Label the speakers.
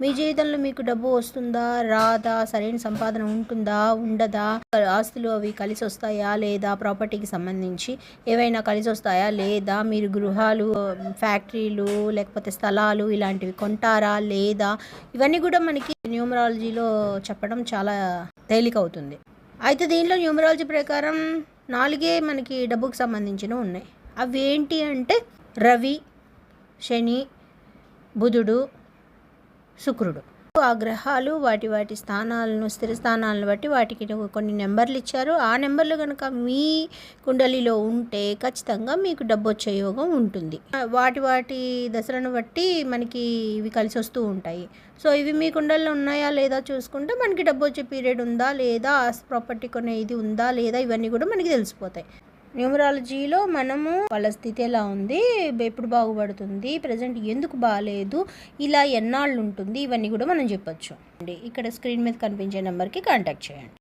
Speaker 1: మీ జీవితంలో మీకు డబ్బు వస్తుందా? రాదా? సరైన సంపాదన ఉంటుందా? ఉండదా? ఆస్తులు అవి కలిసి వస్తాయా? లేదా ప్రాపర్టీకి సంబంధించి ఏవైనా కలిసి వస్తాయా? లేదా మీరు గృహాలు ఫ్యాక్టరీలు లేకపోతే స్థలాలు ఇలాంటివి కొంటారా? లేదా? ఇవన్నీ కూడా మనకి న్యూమరాలజీలో చెప్పడం చాలా తేలిక అవుతుంది అయితే దీనిలో న్యూమరాలజీ ప్రకారం నాలుగే మనకి డబ్బుకు సంబంధించినవి ఉన్నాయి. అవి ఏంటి అంటే రవి శని బుధుడు శుక్రుడు. ఆ గ్రహాలు వాటి వాటి స్థానాలను స్థిర స్థానాలను బట్టి వాటికి కొన్ని నెంబర్లు ఇచ్చారు. ఆ నెంబర్లు కనుక మీ కుండలిలో ఉంటే ఖచ్చితంగా మీకు డబ్బు వచ్చే యోగం ఉంటుంది వాటి వాటి దశలను బట్టి మనకి ఇవి కలిసి వస్తూ ఉంటాయి. సో ఇవి మీ కుండల్లో ఉన్నాయా లేదా చూసుకుంటే మనకి డబ్బు వచ్చే పీరియడ్ ఉందా లేదా ప్రాపర్టీ కొనే ఇది ఉందా లేదా ఇవన్నీ కూడా మనకి తెలిసిపోతాయి. న్యూమరాలజీలో మనము వాళ్ళ స్థితి ఎలా ఉంది ఎప్పుడు బాగుపడుతుంది ప్రజెంట్ ఎందుకు బాగాలేదు ఇలా ఎన్నాళ్ళు ఉంటుంది ఇవన్నీ కూడా మనం చెప్పొచ్చు. ఇక్కడ స్క్రీన్ మీద కనిపించే నెంబర్కి కాంటాక్ట్ చేయండి.